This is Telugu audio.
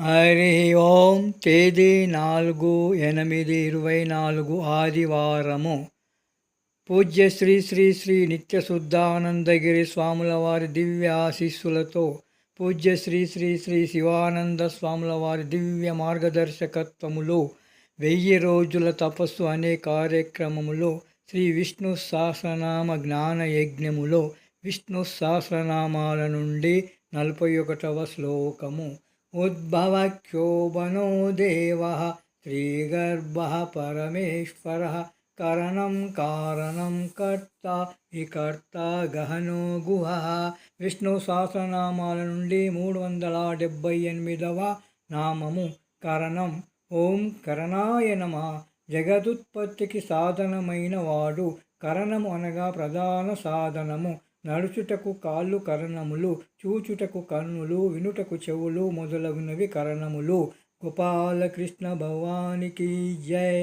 హరి ఓం తేదీ నాలుగు ఎనిమిది ఇరవై నాలుగు ఆదివారము. పూజ్య శ్రీ శ్రీ శ్రీ నిత్య శుద్ధానందగిరి స్వాముల వారి దివ్య ఆశీస్సులతో పూజ్య శ్రీ శ్రీ శ్రీ శివానంద స్వాముల వారి దివ్య మార్గదర్శకత్వములో వెయ్యి రోజుల తపస్సు అనే కార్యక్రమములో శ్రీ విష్ణు సహస్రనామ జ్ఞాన యజ్ఞములో విష్ణు సహస్రనామాల నుండి నలభై ఒకటవ శ్లోకము. ఉద్భవక్షోభనో దేవ శ్రీగర్భ పరమేశ్వర కరణం కారణం కర్త వికర్త గహనో గుహ విష్ణు సహస్రనామాల నుండి మూడు వందల డెబ్భై ఎనిమిదవ నామము కరణం. ఓం కరణాయ నమ. జగదుత్పత్తికి సాధనమైన వాడు కరణము అనగా ప్రధాన సాధనము. నడుచుటకు కాళ్ళు కరణములు చూచుటకు కన్నులు వినుటకు చెవులు మొదలగునవి కరణములు. గోపాలకృష్ణ భవానికి జై.